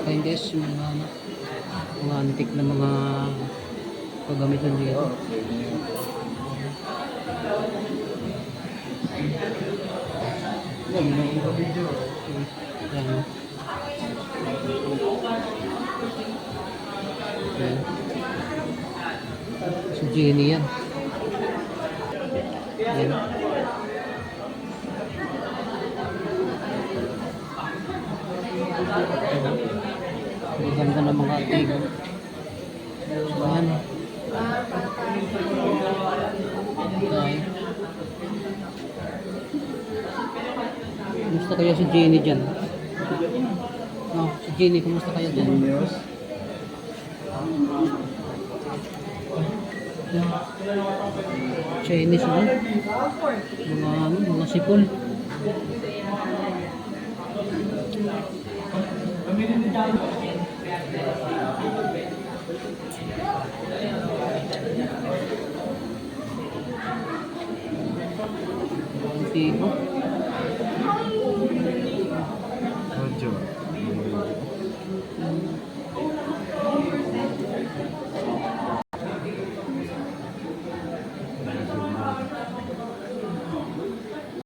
Ayun guys, yung mga, mga antik na mga kagamitan dito. Yan. Yan. Si Jenny yan. Yan. Ang ganda ng mga antigo. So, yan. Tayo. Kumusta kaya si Jenny dyan? No, si Jenny, kumusta kaya dyan? Chinese ba? Mga ano, mga sipol. Antigo.